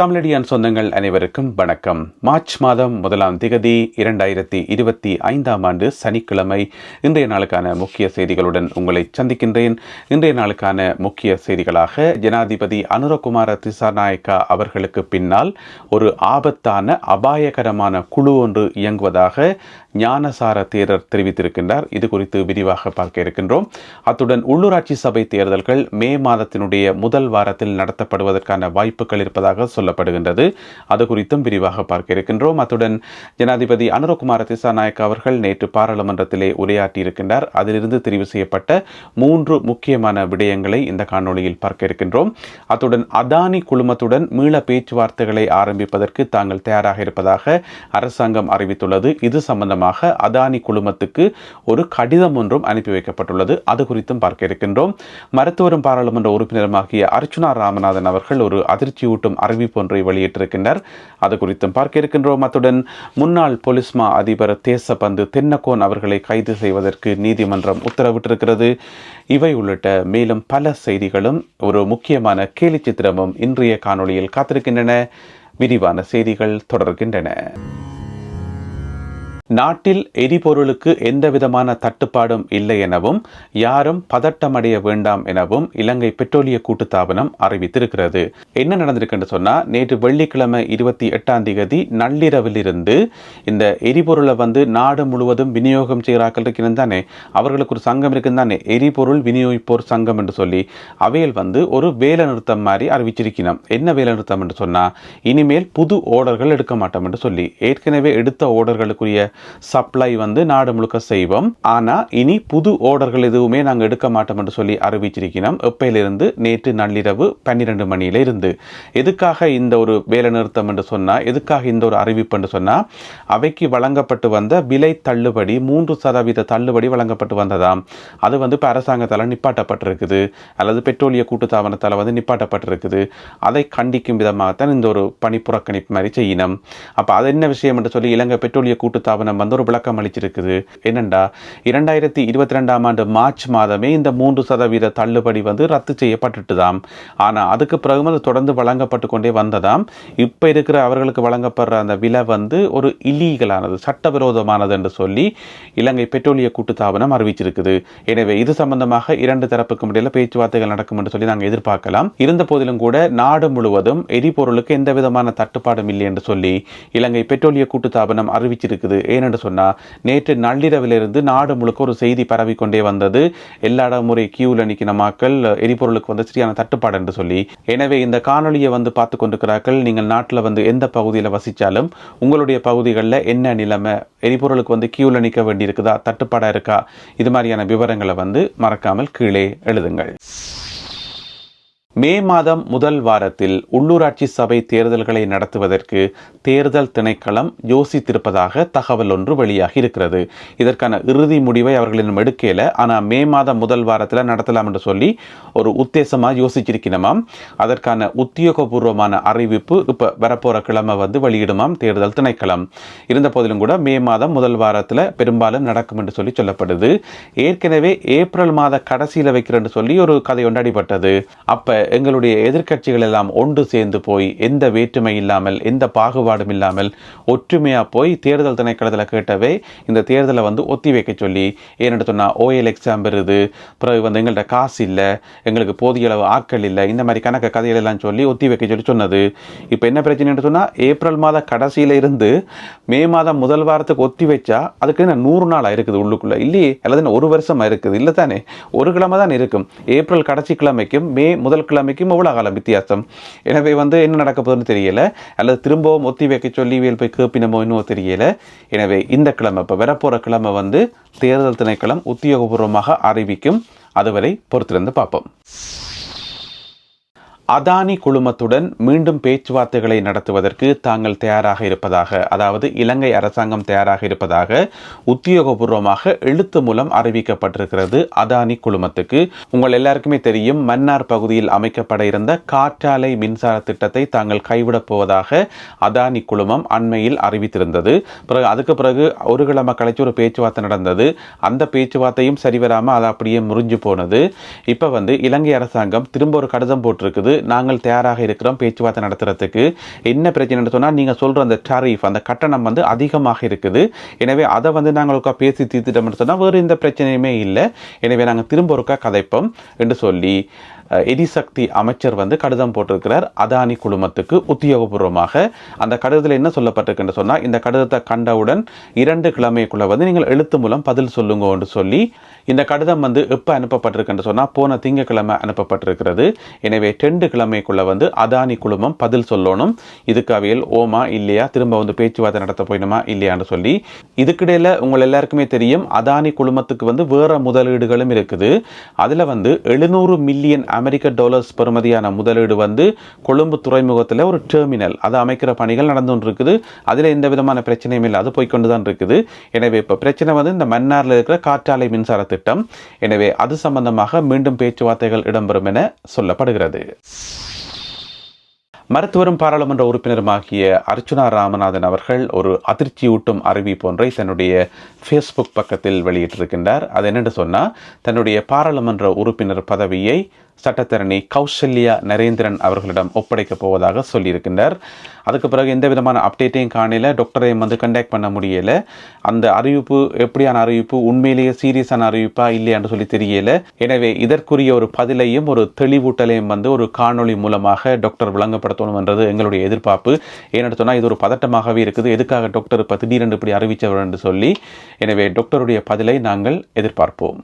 தமிழடியான் சொந்தங்கள் அனைவருக்கும் வணக்கம். மார்ச் மாதம் முதலாம் திகதி இரண்டாயிரத்தி இருபத்தி ஐந்தாம் ஆண்டு சனிக்கிழமை இன்றைய நாளுக்கான முக்கிய செய்திகளுடன் உங்களை சந்திக்கின்றேன். இன்றைய நாளுக்கான முக்கிய செய்திகளாக ஜனாதிபதி அனுரகுமார திசாநாயக்கா அவர்களுக்கு பின்னால் ஒரு ஆபத்தான அபாயகரமான குழு ஒன்று இயங்குவதாக ஞானசார தேரர் தெரிவித்திருக்கின்றார். இது குறித்து விரிவாக பார்க்க இருக்கின்றோம். அத்துடன் உள்ளூராட்சி சபை தேர்தல்கள் மே மாதத்தினுடைய முதல் வாரத்தில் நடத்தப்படுவதற்கான வாய்ப்புகள் இருப்பதாக சொல்லப்படுகின்றது. அது குறித்தும் விரிவாக பார்க்க இருக்கின்றோம். அத்துடன் ஜனாதிபதி அனுரகுமார திசாநாயக் அவர்கள் நேற்று பாராளுமன்றத்திலே உரையாற்றியிருக்கின்றார். அதிலிருந்து தெரிவு செய்யப்பட்ட மூன்று முக்கியமான விடயங்களை இந்த காணொளியில் பார்க்க இருக்கின்றோம். அத்துடன் அதானி குழுமத்துடன் மீள பேச்சுவார்த்தைகளை ஆரம்பிப்பதற்கு தாங்கள் தயாராக இருப்பதாக அரசாங்கம் அறிவித்துள்ளது. இது சம்பந்தமாக அதானி குழுமத்துக்கு ஒரு கடிதம் ஒன்றும் அனுப்பி வைக்கப்பட்டுள்ளது. அது குறித்தும் பார்க்க இருக்கின்றோம். மருத்துவரும் பாராளுமன்ற உறுப்பினருமாகிய அர்ச்சுனா ராமநாதன் அவர்கள் ஒரு அதிர்ச்சியூட்டும் அறிவிப்பு ஒன்றை வெளியிட்டிருக்கின்றனர் அது குறித்தும் பார்க்க இருக்கின்றோம். அத்துடன் முன்னாள் பொலிஸ்மா அதிபர் தேசபந்து தென்னகோன் அவர்களை கைது செய்வதற்கு நீதிமன்றம் உத்தரவிட்டிருக்கிறது. இவை உள்ளிட்ட மேலும் பல செய்திகளும் ஒரு முக்கியமான கேலி சித்திரமும் இன்றைய காணொளியில் காத்திருக்கின்றன. விரிவான செய்திகள் தொடர்கின்றன. நாட்டில் எரிபொருளுக்கு எந்தவிதமான தட்டுப்பாடும் இல்லை எனவும் யாரும் பதட்டமடைய வேண்டாம் எனவும் இலங்கை பெட்ரோலிய கூட்டுத்தாபனம் அறிவித்திருக்கிறது. என்ன நடந்திருக்குன்னு சொன்னால் நேற்று வெள்ளிக்கிழமை இருபத்தி எட்டாம் தேதி நள்ளிரவிலிருந்து இந்த எரிபொருளை வந்து நாடு முழுவதும் விநியோகம் செய்கிறார்கள் இருக்கிறது தானே? அவர்களுக்கு ஒரு சங்கம் இருக்குது தானே? எரிபொருள் விநியோகிப்போர் சங்கம் என்று சொல்லி அவையில் வந்து ஒரு வேலை நிறுத்தம் மாதிரி அறிவிச்சிருக்கணும் என்ன வேலை நிறுத்தம் என்று சொன்னால் இனிமேல் புது ஓர்டர்கள் எடுக்க மாட்டோம் என்று சொல்லி. ஏற்கனவே எடுத்த ஓர்டர்களுக்குரிய சப்ளை வந்து நாடு முழுக்க செய்வோம். ஆனால் இனி புது ஓர்டர்கள் எதுவுமே நாங்கள் எடுக்க மாட்டோம் என்று சொல்லி அறிவிச்சிருக்கிறோம். எப்பையிலிருந்து? நேற்று நள்ளிரவு பன்னிரெண்டு மணியில இருந்து. எதுக்காக இந்த ஒரு வேலை நிறுத்தம் என்று சொன்னால் எதுக்காக இந்த ஒரு அறிவிப்பு என்று சொன்னால் அவைக்கு வழங்கப்பட்டு வந்த விலை தள்ளுபடி மூன்று சதவீத தள்ளுபடி வழங்கப்பட்டு வந்ததாம். அது வந்து இப்போ அரசாங்கத்தால் நிப்பாட்டப்பட்டிருக்குது. அல்லது பெட்ரோலிய கூட்டுத்தாபனத்தால் வந்து நிப்பாட்டப்பட்டிருக்குது. அதை கண்டிக்கும் விதமாகத்தான் இந்த ஒரு பணி புறக்கணிப்பு மாதிரி செய்யணும். அப்போ அது என்ன விஷயம் என்று சொல்லி இலங்கை பெட்ரோலிய கூட்டுத்தாபனம் வந்து ஒரு விளக்கம் அளிச்சிருக்குது. என்னண்டா இரண்டாயிரத்தி இருபத்தி ரெண்டாம் ஆண்டு மார்ச் மாதமே இந்த மூன்று சதவீத தள்ளுபடி வந்து ரத்து செய்யப்பட்டுட்டுதாம். ஆனால் அதுக்கு பிறகும் அது தொடர்ந்து வழங்கப்பட்டு கொண்டே வந்ததாம். இப்போ இருக்கிற அவர்களுக்கு வழங்கப்படுற அந்த விலை வந்து ஒரு இல்லீகலானது சட்டவிரோதமானது என்று சொல்லி இலங்கை பெட்ரோலிய கூட்டுத்தாபனம் அறிவிச்சிருக்குது. எனவே இது சம்பந்தமாக இரண்டு தரப்புக்கும் இடையில பேச்சுவார்த்தைகள் நடக்கும் என்று சொல்லி நாங்கள் எதிர்பார்க்கலாம். இருந்த போதிலும் கூட நாடு முழுவதும் எரிபொருளுக்கு எந்த விதமான தட்டுப்பாடும் இல்லை என்று சொல்லி இலங்கை பெட்ரோலிய கூட்டுத்தாபனம் அறிவிச்சிருக்குது. ஏனென்று சொன்னால் நேற்று நள்ளிரவிலிருந்து நாடு முழுக்க ஒரு செய்தி பரவிக்கொண்டே வந்தது. எல்லா முறை கியூவில் நிற்கிற மக்கள் எரிபொருளுக்கு வந்து சரியான தட்டுப்பாடு என்று சொல்லி. எனவே இந்த காணொலியை வந்து பார்த்து கொண்டிருக்கிறார்கள். நீங்கள் நாட்டில் வந்து எந்த பகுதியில் வசித்தாலும் உங்களுடைய பகுதிகளில் என்ன நிலைமை? எரிபொருளுக்கு வந்து கியூவில் நிற்க வேண்டியிருக்குதா? தட்டுப்பாடாக இருக்கா? இது மாதிரியான விவரங்களை வந்து மறக்காமல் கீழே எழுதுங்கள். மே மாதம் முதல் வாரத்தில் உள்ளூராட்சி சபை தேர்தல்களை நடத்துவதற்கு தேர்தல் திணைக்களம் யோசித்திருப்பதாக தகவல் ஒன்று வெளியாகி இருக்கிறது. இதற்கான இறுதி முடிவை அவர்களிடம் எடுக்கல. ஆனால் மே மாதம் முதல் வாரத்தில் நடத்தலாம் என்று சொல்லி ஒரு உத்தேசமாக யோசிச்சிருக்கணுமாம். அதற்கான உத்தியோகபூர்வமான அறிவிப்பு இப்போ வரப்போகிற கிழமை வந்து வெளியிடுமாம் தேர்தல் திணைக்களம். இருந்த போதிலும் கூட மே மாதம் முதல் வாரத்தில் பெரும்பாலும் நடக்கும் என்று சொல்லி சொல்லப்படுது. ஏற்கனவே ஏப்ரல் மாத கடைசியில் வைக்கிறேன்னு சொல்லி ஒரு கதை ஒன்றாடிப்பட்டது அப்போ எங்களுடைய எதிர்க்கட்சிகள் எல்லாம் ஒன்று சேர்ந்து போய் எந்த வேற்றுமை இல்லாமல் எந்த பாகுபாடும் இல்லாமல் ஒற்றுமையாக போய் தேர்தல் திணைக்களத்தில் கேட்டவே இந்த தேர்தலை வந்து ஒத்தி வைக்க சொல்லி ஏன்னு சொன்னால் ஓஎல் எக்ஸாம் வருது பிறகு வந்து எங்கள்கிட்ட காசு இல்லை எங்களுக்கு போதிய அளவு ஆட்கள் இல்லை இந்த மாதிரி கணக்கு கதைகள் எல்லாம் சொல்லி ஒத்தி வைக்க சொல்லி சொன்னது. இப்போ என்ன பிரச்சனைன்னு சொன்னால் ஏப்ரல் மாத கடைசியில் இருந்து மே மாதம் முதல் வாரத்துக்கு ஒத்தி வச்சா அதுக்கு என்ன நூறு நாளாக இருக்குது உள்ளுக்குள்ளே? இல்லையே அல்லது ஒரு வருஷமாக இருக்குது? இல்லை தானே ஒரு கிழமை தான் இருக்கும். ஏப்ரல் கடைசி கிழமைக்கும் மே முதல் கிழமைக்கும் எவ்வளோ காலம் வித்தியாசம்? எனவே வந்து என்ன நடக்க போகுதுன்னு தெரியலை. அல்லது திரும்பவும் ஒத்தி வைக்க சொல்லி வேல் போய் கேப்பினமோ இன்னும் தெரியலை. எனவே இந்த கிழமை இப்போ வரப்போகிற கிழமை வந்து தேர்தல் திணைக்களம் உத்தியோகபூர்வமாக அறிவிக்கும். அதுவரை பொறுத்திருந்து பார்ப்போம். அதானி குழுமத்துடன் மீண்டும் பேச்சுவார்த்தைகளை நடத்துவதற்கு தாங்கள் தயாராக இருப்பதாக அதாவது இலங்கை அரசாங்கம் தயாராக இருப்பதாக உத்தியோகபூர்வமாக எழுத்து மூலம் அறிவிக்கப்பட்டிருக்கிறது அதானி குழுமத்துக்கு. உங்கள் எல்லாருக்குமே தெரியும் மன்னார் பகுதியில் அமைக்கப்பட இருந்த காற்றாலை மின்சார திட்டத்தை தாங்கள் கைவிடப் போவதாக அதானி குழுமம் அண்மையில் அறிவித்திருந்தது. பிறகு அதுக்கு பிறகு ஒரு கிழமை கழிச்சு ஒரு பேச்சுவார்த்தை நடந்தது. அந்த பேச்சுவார்த்தையும் சரிவராமல் அது அப்படியே முறிஞ்சு போனது. இப்போ வந்து இலங்கை அரசாங்கம் திரும்ப ஒரு கடிதம் போட்டிருக்குது. நாங்கள் தயாராக இருக்கிறோம் பேச்சுவார்த்தை நடத்துறதுக்கு. என்ன பிரச்சனைன்னு சொன்னால் நீங்கள் சொல்கிற அந்த டாரிஃப் அந்த கட்டணம் வந்து அதிகமாக இருக்குது. எனவே அதை வந்து நாங்கள் ஒருக்கா பேசி தீர்த்துட்டோம்னு சொன்னால் வேறு எந்த பிரச்சனையுமே இல்லை. எனவே நாங்கள் திரும்ப ஒருக்கா கதைப்போம் என்று சொல்லி எரிசக்தி அமைச்சர் வந்து கடிதம் போட்டிருக்கிறார். அதானி குழுமத்துக்கு உத்தியோகபூர்வமாக. அந்த கடிதத்தில் என்ன சொல்லப்பட்டிருக்குன்னு சொன்னால் இந்த கடிதத்தை கண்டவுடன் இரண்டு கிழமைக்குள்ளே வந்து நீங்கள் எழுத்து மூலம் பதில் சொல்லுங்கன்னு சொல்லி இந்த கடிதம் வந்து எப்போ அனுப்பப்பட்டிருக்குன்னு சொன்னால் போன திங்கக்கிழமை அனுப்பப்பட்டிருக்கிறது. எனவே டெண்டு கிழமைக்குள்ள வந்து அதானி குழுமம் பதில் சொல்லணும். இதுக்கு அவையில் ஓமா இல்லையா திரும்ப வந்து பேச்சுவார்த்தை நடத்த போயணுமா இல்லையான்னு சொல்லி. இதுக்கிடையில் உங்கள் எல்லாருக்குமே தெரியும் அதானி குழுமத்துக்கு வந்து வேறு முதலீடுகளும் இருக்குது. அதில் வந்து எழுநூறு மில்லியன் அமெரிக்க டாலர்ஸ் பெறுமதியான முதலீடு வந்து கொழும்பு துறைமுகத்தில் ஒரு டெர்மினல். அதை அமைக்கிற பணிகள் நடந்து கொண்டு இருக்குது அதில் எந்த விதமான பிரச்சனையும் இல்லை. அது போய்க்கொண்டு தான் இருக்குது. எனவே இப்போ பிரச்சனை வந்து இந்த மன்னாரில் இருக்கிற காற்றாலை மின்சார திட்டம் எனவே அது சம்பந்தமாக மீண்டும் பேச்சுவார்த்தைகள் இடம்பெறும் என சொல்லப்படுகிறது. மருத்துவரும் பாராளுமன்ற உறுப்பினருமாகிய அர்ச்சுனா ராமநாதன் அவர்கள் ஒரு அதிர்ச்சியூட்டும் அறிவிப்பு ஒன்றை தன்னுடைய ஃபேஸ்புக் பக்கத்தில் வெளியிட்டிருக்கின்றார். அது என்னென்று சொன்னால் தன்னுடைய பாராளுமன்ற உறுப்பினர் பதவியை சட்டத்தரணி கௌசல்யா நரேந்திரன் அவர்களிடம் ஒப்படைக்கப் போவதாக சொல்லியிருக்கின்றார். அதுக்கு பிறகு எந்த விதமான அப்டேட்டையும் காணல. டாக்டரையும் வந்து கண்டாக்ட் பண்ண முடியலை. அந்த அறிவிப்பு எப்படியான அறிவிப்பு உண்மையிலேயே சீரியஸான அறிவிப்பா இல்லையான்னு சொல்லி தெரியல. எனவே இதற்குரிய ஒரு பதிலையும் ஒரு தெளிவூட்டலையும் வந்து ஒரு காணொளி மூலமாக டாக்டர் விளங்கப்படுத்தணும் என்றது எங்களுடைய எதிர்பார்ப்பு. ஏன்னு சொன்னால் இது ஒரு பதட்டமாகவே இருக்குது. எதுக்காக டாக்டர் இப்போ திடீரென்று இப்படி அறிவிச்சவர் என்று சொல்லி. எனவே டாக்டருடைய பதிலை நாங்கள் எதிர்பார்ப்போம்.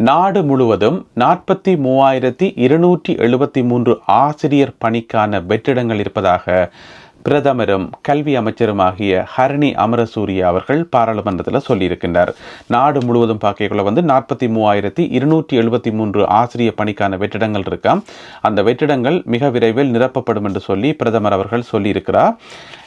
நாடு முழுவதும் நாற்பத்தி மூவாயிரத்தி இருநூற்றி எழுபத்தி மூன்று ஆசிரியர் பணிக்கான வெற்றிடங்கள் இருப்பதாக பிரதமரும் கல்வி அமைச்சருமாகிய ஹரணி அமரசூரிய அவர்கள் பாராளுமன்றத்தில் சொல்லியிருக்கின்றார். நாடு முழுவதும் பார்க்கக்குள்ள வந்து நாற்பத்தி மூவாயிரத்தி இருநூற்றி எழுபத்தி மூன்று ஆசிரியர் பணிக்கான வெற்றிடங்கள் இருக்காம் அந்த வெற்றிடங்கள் மிக விரைவில் நிரப்பப்படும் என்று சொல்லி பிரதமர் அவர்கள் சொல்லியிருக்கிறார்.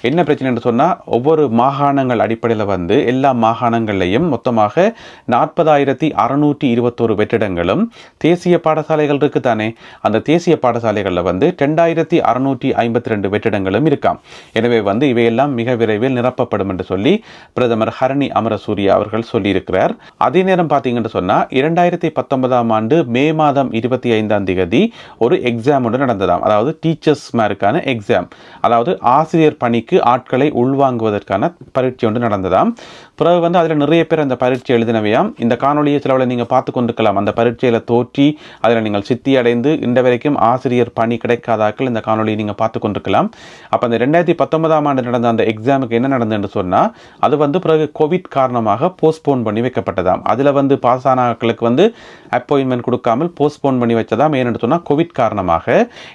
என்ன பிரச்சனை என்று சொன்னால் ஒவ்வொரு மாகாணங்கள் அடிப்படையில் வந்து எல்லா மாகாணங்கள்லையும் மொத்தமாக நாற்பதாயிரத்தி அறுநூற்றி இருபத்தோரு வெற்றிடங்களும் தேசிய பாடசாலைகள் இருக்கு தானே அந்த தேசிய பாடசாலைகளில் வந்து ரெண்டாயிரத்தி அறுநூற்றி ஐம்பத்தி ரெண்டு வெற்றிடங்களும் இருக்காம் எனவே வந்து இவையெல்லாம் மிக விரைவில் நிரப்பப்படும் என்று சொல்லி பிரதமர் ஹரணி அமரசூரிய அவர்கள் சொல்லியிருக்கிறார். அதே நேரம் பார்த்தீங்கன்னு சொன்னால் இரண்டாயிரத்தி பத்தொன்பதாம் ஆண்டு மே மாதம் இருபத்தி ஐந்தாம் தேதி ஒரு எக்ஸாம் ஒன்று நடந்ததாம். அதாவது டீச்சர்ஸ் மாருக்கான எக்ஸாம் அதாவது ஆசிரியர் பணிக்கு ஆட்களை உள்வாங்குவதற்கான பரீட்சை ஒன்று நடந்ததாம். பிறகு வந்து அதில் நிறைய பேர் அந்த பரீட்சை எழுதினவையாம். இந்த காணொலியை சிலவில் நீங்கள் பார்த்து கொண்டிருக்கலாம் அந்த பரீட்சையில் தோற்றி அதில் நீங்கள் சித்தி அடைந்து இந்த வரைக்கும் ஆசிரியர் பணி கிடைக்காதாக்கள் இந்த காணொலியை நீங்கள் பார்த்து கொண்டிருக்கலாம் அப்போ அந்த ரெண்டாயிரத்தி பத்தொன்பதாம் ஆண்டு நடந்த அந்த எக்ஸாமுக்கு என்ன நடந்ததுன்னு சொன்னால் அது வந்து பிறகு கோவிட் காரணமாக போஸ்ட்போன் பண்ணி வைக்கப்பட்டதாம். அதில் வந்து பாஸ் ஆனாக்களுக்கு வந்து அப்பாயின்மெண்ட் கொடுக்காமல் போஸ்ட்போன் பண்ணி வச்சதாம் ஏன்னு சொன்னால் கோவிட் காரணமாக.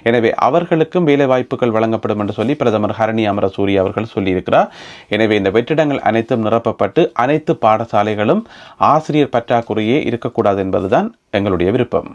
எனவே அவர்களுக்கும் வேலை வாய்ப்புகள் வழங்கப்படும் என்று சொல்லி பிரதமர் ஹரணி அமரசூரி அவர்கள் சொல்லியிருக்கிறார். எனவே இந்த வெற்றிடங்கள் அனைத்தும் நிரப்பப்பட்டு அனைத்து பாடசாலைகளும் ஆசிரியர் பற்றாக்குறையே இருக்கக்கூடாது என்பதுதான் எங்களுடைய விருப்பம்.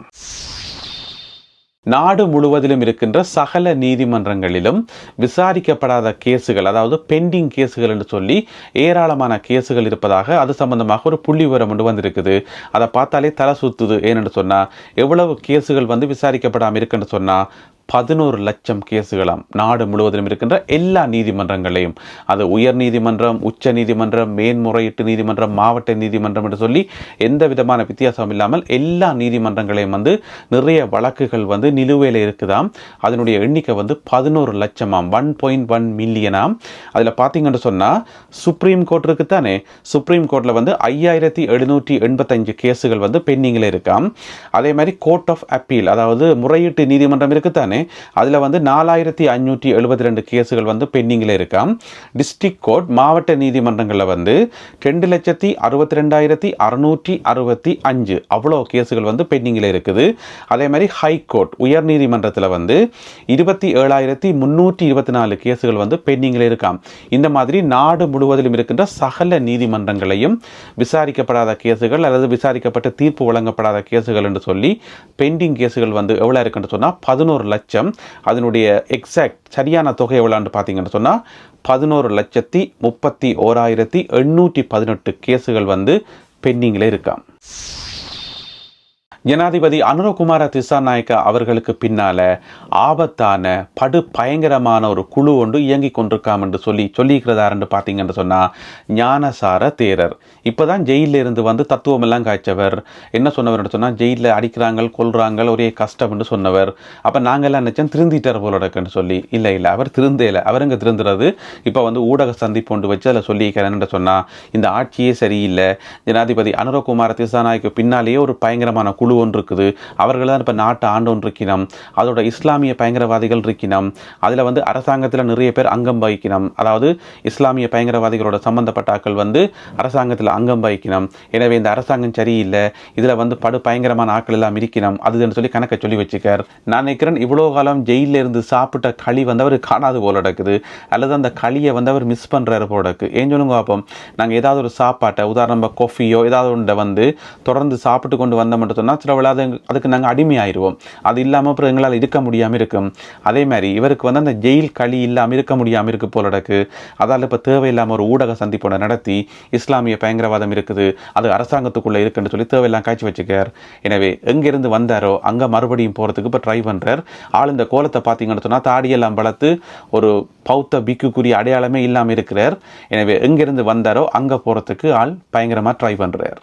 நாடு முழுவதிலும் இருக்கின்ற சகல நீதிமன்றங்களிலும் விசாரிக்கப்படாத கேசுகள் அதாவது பெண்டிங் கேசுகள் என்று சொல்லி ஏராளமான கேசுகள் இருப்பதாக அது சம்பந்தமாக ஒரு புள்ளி விவரம் ஒன்று வந்திருக்குது. அதை பார்த்தாலே தலை சுத்துது. ஏனென்று சொன்னால் எவ்வளவு கேசுகள் வந்து விசாரிக்கப்படாமல் இருக்குன்னு சொன்னால் பதினோரு லட்சம் கேசுகளாம் நாடு முழுவதிலும் இருக்கின்ற எல்லா நீதிமன்றங்களையும் அது உயர் நீதிமன்றம் உச்ச நீதிமன்றம் மேன்முறையீட்டு நீதிமன்றம் மாவட்ட நீதிமன்றம் என்று சொல்லி எந்த விதமான வித்தியாசம் இல்லாமல் எல்லா நீதிமன்றங்களையும் வந்து நிறைய வழக்குகள் வந்து நிலுவையில் இருக்குதாம். அதனுடைய எண்ணிக்கை வந்து பதினோரு லட்சமாம் ஒன் பாயிண்ட் ஒன் மில்லியனாம் அதில் பார்த்தீங்கன்னு சொன்னால் சுப்ரீம் கோர்ட் இருக்குத்தானே? சுப்ரீம் கோர்ட்டில் வந்து ஐயாயிரத்தி எழுநூற்றி எண்பத்தஞ்சு கேசுகள் வந்து பெண்டிங்கில் இருக்காம். அதே மாதிரி கோர்ட் ஆஃப் அப்பீல் அதாவது முறையீட்டு நீதிமன்றம் இருக்குத்தானே அதில் வந்து நாலாயிரத்தி ஐநூற்றி எழுபத்தி ரெண்டு கேஸுகள் வந்து பெண்டிங்கில் இருக்காம் டிஸ்ட்ரிக்ட் கோர்ட் மாவட்ட நீதிமன்றங்களில் வந்து ரெண்டு லட்சத்தி அறுபத்தி ரெண்டாயிரத்தி அறுநூற்றி அறுபத்தி அஞ்சு அவ்வளோ கேஸுகள் வந்து பெண்டிங்கில் இருக்குது. அதே மாதிரி ஹை கோர்ட் உயர் நீதிமன்றத்தில் வந்து இருபத்தி ஏழாயிரத்தி முந்நூற்றி இருபத்தி நாலு கேஸுகள் வந்து பெண்டிங்கில் இருக்காம் இந்த மாதிரி நாடு முழுவதிலும் இருக்கின்ற சகல நீதிமன்றங்களையும் விசாரிக்கப்படாத கேஸுகள் அல்லது விசாரிக்கப்பட்ட தீர்ப்பு வழங்கப்படாத கேஸுகள் என்று சொல்லி பெண்டிங் கேஸுகள் வந்து எவ்வளோ இருக்குன்னு சொன்னால் பதினோரு லட்சம் அதனுடைய எக்ஸாக்ட் சரியான தொகை எவ்வளோன்னு பார்த்தீங்கன்னு சொன்னால் பதினோரு லட்சத்தி முப்பத்தி ஓராயிரத்தி எண்ணூற்றி பதினெட்டு கேஸுகள் வந்து பெண்டிங்கில் இருக்காம். ஜனாதிபதி அனுரகுமார திசாநாயக்கா அவர்களுக்கு பின்னால ஆபத்தான படு பயங்கரமான ஒரு குழு ஒன்று இயங்கிக் கொண்டிருக்காம் என்று சொல்லி சொல்லியிருக்கிறதாருன்னு பார்த்தீங்கன்னு சொன்னால் ஞானசார தேரர். இப்பதான் ஜெயிலில் இருந்து வந்து தத்துவம் எல்லாம் காய்ச்சவர். என்ன சொன்னவர் சொன்னால் ஜெயிலில் அடிக்கிறாங்க கொல்றாங்க ஒரே கஷ்டம்னு சொன்னவர். அப்போ நாங்கள்லாம் நினச்சோம் திருந்திட்டார் போல இருக்குன்னு சொல்லி. இல்லை இல்லை அவர் திருந்தேல. அவருங்க திருந்துறது இப்போ வந்து ஊடக சந்திப்பு ஒன்று வச்சு அதில் சொல்லியிருக்கிறேன்னு சொன்னால் இந்த ஆட்சியே சரியில்லை. ஜனாதிபதி அனுரகுமார திசாநாயக்கு பின்னாலேயே ஒரு பயங்கரமான குழு ஒன்று இருக்குது அவர்கள் தான் இப்போ நாட்டை ஆண்டு ஒன்று இருக்கணும் அதோட இஸ்லாமிய பயங்கரவாதிகள் இருக்கணும் அதில் வந்து அரசாங்கத்தில் நிறைய பேர் அங்கம் வகிக்கணும் அதாவது இஸ்லாமிய பயங்கரவாதிகளோட சம்பந்தப்பட்டாக்கள் வந்து அரசாங்கத்தில் அங்கம் வகிக்கணும் எனவே இந்த அரசாங்கம் சரியில்லை. இதில் வந்து படு பயங்கரமான ஆட்கள் எல்லாம் இருக்கணும் அதுன்னு சொல்லி கணக்கை சொல்லி வச்சுக்கார். நான் நினைக்கிறேன் இவ்வளோ காலம் ஜெயிலில் இருந்து சாப்பிட்ட களி வந்து அவர் காணாது போல நடக்குது. அல்லது அந்த களியை வந்து அவர் மிஸ் பண்ணுறாரு போல இருக்கு. ஏன் சொல்லுங்க பார்ப்போம் நாங்கள் ஏதாவது ஒரு சாப்பாட்டை உதாரணமாக கொஃபியோ ஏதாவது ஒன்றை வந்து தொடர்ந்து சாப்பிட்டு கொண்டு வந்தோம்னு சொன்னால் சில விழா அதுக்கு நாங்கள் அடிமையாயிருவோம். அது இல்லாமல் அப்புறம் எங்களால் இருக்க முடியாமல் இருக்கும். அதே மாதிரி இவருக்கு வந்து அந்த ஜெயில் களி இல்லாமல் இருக்க முடியாமல் இருக்குது போல இருக்கு. அதால் இப்போ தேவையில்லாமல் ஒரு ஊடக சந்திப்போட நடத்தி இஸ்லாமிய பயங்கரவாதம் இருக்குது. அது அரசாங்கத்துக்குள்ளே இருக்குன்னு சொல்லி தேவையெல்லாம் காய்ச்சி வச்சுக்கார். எனவே எங்கேருந்து வந்தாரோ அங்கே மறுபடியும் போகிறதுக்கு இப்போ ட்ரை பண்ணுறார் ஆள் இந்த கோலத்தை பார்த்தீங்கன்னு சொன்னால் தாடியெல்லாம் வளர்த்து ஒரு பௌத்த பிக்குக்குரிய அடையாளமே இல்லாமல் இருக்கிறார். எனவே எங்கேருந்து வந்தாரோ அங்கே போகிறதுக்கு ஆள் பயங்கரமாக ட்ரை பண்ணுறார்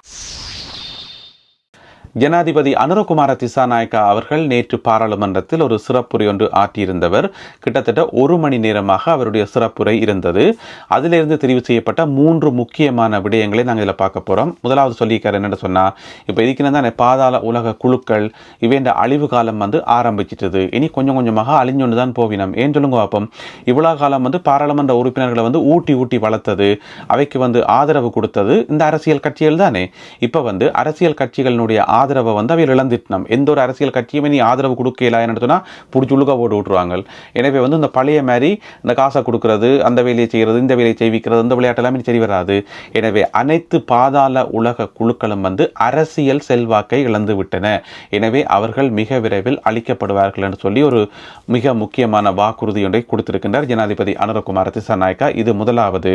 ஜனாதிபதி அனுரகுமார திசாநாயக்கா அவர்கள் நேற்று பாராளுமன்றத்தில் ஒரு சிறப்புரை ஒன்று ஆற்றியிருந்தவர். கிட்டத்தட்ட ஒரு மணி நேரமாக அவருடைய சிறப்புரை இருந்தது. அதிலிருந்து தெரிவு செய்யப்பட்ட மூன்று முக்கியமான விடயங்களை நாங்கள் இதில் பார்க்க போகிறோம் முதலாவது சொல்லியிருக்காரு என்னென்னு சொன்னால் இப்போ இருக்கிறது தான் பாதாள உலக குழுக்கள் இவைண்ட அழிவு காலம் வந்து ஆரம்பிச்சிட்டது. இனி கொஞ்சம் கொஞ்சமாக அழிஞ்சொன்று தான் போவினம். ஏன் சொல்லுங்க பார்ப்போம் இவ்வளோ காலம் வந்து பாராளுமன்ற உறுப்பினர்களை வந்து ஊட்டி ஊட்டி வளர்த்தது. அவைக்கு வந்து ஆதரவு கொடுத்தது இந்த அரசியல் கட்சிகள் தானே. இப்போ வந்து அரசியல் கட்சிகளினுடைய ஆதரவை வந்து அவையில் இழந்துட்டோம் எந்த ஒரு அரசியல் கட்சியுமே நீ ஆதரவு கொடுக்கல என்ன சொன்னால் பிடிச்சி உழுக போட்டு விட்ருவாங்க எனவே வந்து இந்த பழைய மாதிரி இந்த காசை கொடுக்கறது அந்த வேலையை செய்கிறது இந்த வேலையை செய்விக்கிறது இந்த விளையாட்டெல்லாம் சரி வராது. எனவே அனைத்து பாதாள உலக குழுக்களும் வந்து அரசியல் செல்வாக்கை இழந்து விட்டன. எனவே அவர்கள் மிக விரைவில் அளிக்கப்படுவார்கள் என்று சொல்லி ஒரு மிக முக்கியமான வாக்குறுதி ஒன்றை கொடுத்திருக்கின்றார் ஜனாதிபதி அனுரகுமார் திசாநாயக்கா. இது முதலாவது.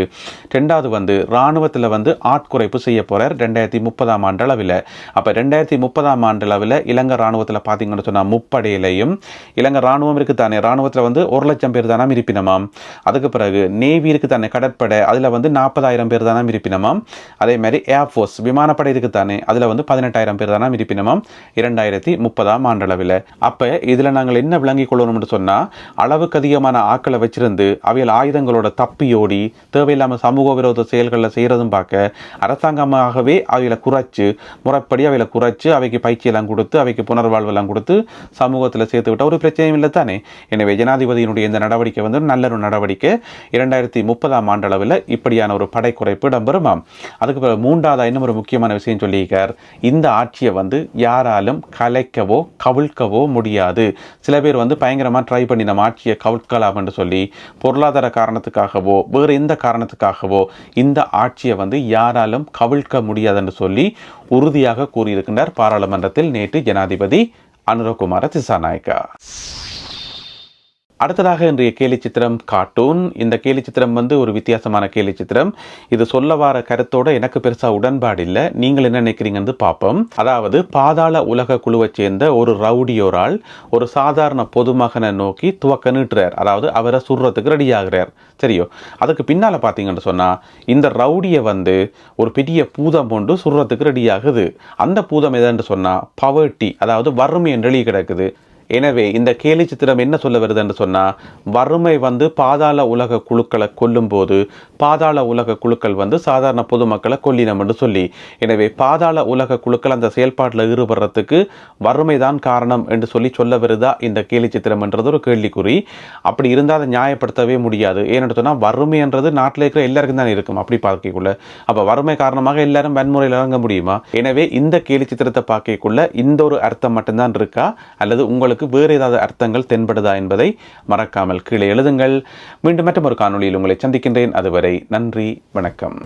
ரெண்டாவது வந்து இராணுவத்தில் வந்து ஆட்குறைப்பு செய்ய போகிறார் ரெண்டாயிரத்தி முப்பதாம் ஆண்டு அளவில். அப்போ ரெண்டாயிரத்தி முப்பதாம் ஆண்டு அளவில் இலங்கை ராணுவத்தில் பார்த்தீங்கன்னு சொன்னால் முப்படையிலையும் இலங்கை ராணுவம் இருக்குது தானே. ராணுவத்தில் வந்து ஒரு லட்சம் பேர் தானாம் இருப்பினமாம். அதுக்கு பிறகு நேவி இருக்குது தானே கடற்படை. அதில் வந்து நாற்பதாயிரம் பேர் தானாம் இருப்பினமாம். அதே மாதிரி ஏர்ஃபோர்ஸ் விமானப்படை இருக்குது தானே. அதில் வந்து பதினெட்டாயிரம் பேர் தானாம் இருப்பினமாம் இரண்டாயிரத்தி முப்பதாம் ஆண்டளவில். அப்போ இதில் நாங்கள் என்ன விளங்கிக் கொள்ளணும்னு சொன்னால் அளவுக்கு அதிகமான ஆக்களை வச்சிருந்து அவையில் ஆயுதங்களோட தப்பியோடி தேவையில்லாமல் சமூக விரோத செயல்களில் செய்கிறதும் பார்க்க அரசாங்கமாகவே அவையில் குறைச்சு முறைப்படி அவையில் குறைச்சு அவைக்கு பயிற்சியெல்லாம் கொடுத்து அவைக்கு புனர்வாழ்வெல்லாம் கொடுத்து சமூகத்தில் சேர்த்து விட்டால் ஒரு பிரச்சனையும் இல்லை தானே? எனவே ஜனாதிபதியினுடைய இந்த நடவடிக்கை வந்து நல்ல ஒரு நடவடிக்கை. இரண்டாயிரத்தி முப்பதாம் ஆண்டளவில் இப்படியான ஒரு படை குறைப்பு இடம்பெறுமாம் அதுக்கு பிறகு மூன்றாவது இன்னும் ஒரு முக்கியமான விஷயம் சொல்லியிருக்கார். இந்த ஆட்சியை வந்து யாராலும் கலைக்கவோ கவிழ்க்கவோ முடியாது. சில பேர் வந்து பயங்கரமாக ட்ரை பண்ணி நம்ம ஆட்சியை கவிழ்க்கலாம் என்று சொல்லி பொருளாதார காரணத்துக்காகவோ வேறு எந்த காரணத்துக்காகவோ இந்த ஆட்சியை வந்து யாராலும் கவிழ்க்க முடியாதுன்னு சொல்லி உறுதியாக கூறியிருக்கின்றார். பாராளுமன்றத்தில் நேற்று ஜனாதிபதி அனுரகுமார திசாநாயக்கா. அடுத்ததாக இன்றைய கேலி சித்திரம் கார்ட்டூன். இந்த கேலி சித்திரம் வந்து ஒரு வித்தியாசமான கேலி சித்திரம். இது சொல்ல வர கருத்தோட எனக்கு பெருசா உடன்பாடு இல்லை. நீங்கள் என்ன நினைக்கிறீங்கன்னு பார்ப்போம். அதாவது பாதாள உலக குழுவை சேர்ந்த ஒரு ரவுடியோரால் ஒரு சாதாரண பொதுமகனை நோக்கி துவக்க நீட்டுறார். அதாவது அவரை சுடுறதுக்கு ரெடி ஆகிறார். சரியோ? அதுக்கு பின்னால் பார்த்தீங்கன்னு சொன்னால் இந்த ரவுடியை வந்து ஒரு பெரிய பூதம் கொண்டு சுடுறதுக்கு ரெடி ஆகுது. அந்த பூதம் எதான்னு சொன்னால் பவர்ட்டி அதாவது வறுமை என்று கிடக்குது. எனவே இந்த கேலி சித்திரம் என்ன சொல்ல வருதுன்னு சொன்னால் வறுமை வந்து பாதாள உலக குழுக்களை கொல்லும்போது பாதாள உலக குழுக்கள் வந்து சாதாரண பொதுமக்களை கொல்லினம் என்று சொல்லி எனவே பாதாள உலக குழுக்கள் அந்த செயல்பாட்டில் ஈடுபடுறதுக்கு வறுமை தான் காரணம் என்று சொல்லி சொல்ல வருதா இந்த கேலி சித்திரம் என்றது ஒரு கேள்விக்குறி. அப்படி இருந்தால் அதை நியாயப்படுத்தவே முடியாது. ஏன்னு சொன்னால் வறுமைன்றது நாட்டில் இருக்கிற எல்லாருக்கும் தான் இருக்கும் அப்படி பார்க்கக்குள்ள. அப்போ வறுமை காரணமாக எல்லாரும் வன்முறையில் இறங்க முடியுமா? எனவே இந்த கேலி சித்திரத்தை பார்க்கக்குள்ள இந்த ஒரு அர்த்தம் மட்டும்தான் இருக்கா? அல்லது உங்களுக்கு உங்களுக்கு வேறு ஏதாவது அர்த்தங்கள் தென்படுதா என்பதை மறக்காமல் கீழே எழுதுங்கள். மீண்டும் மற்றும் ஒரு காணொளியில் உங்களை சந்திக்கின்றேன். அதுவரை நன்றி வணக்கம்.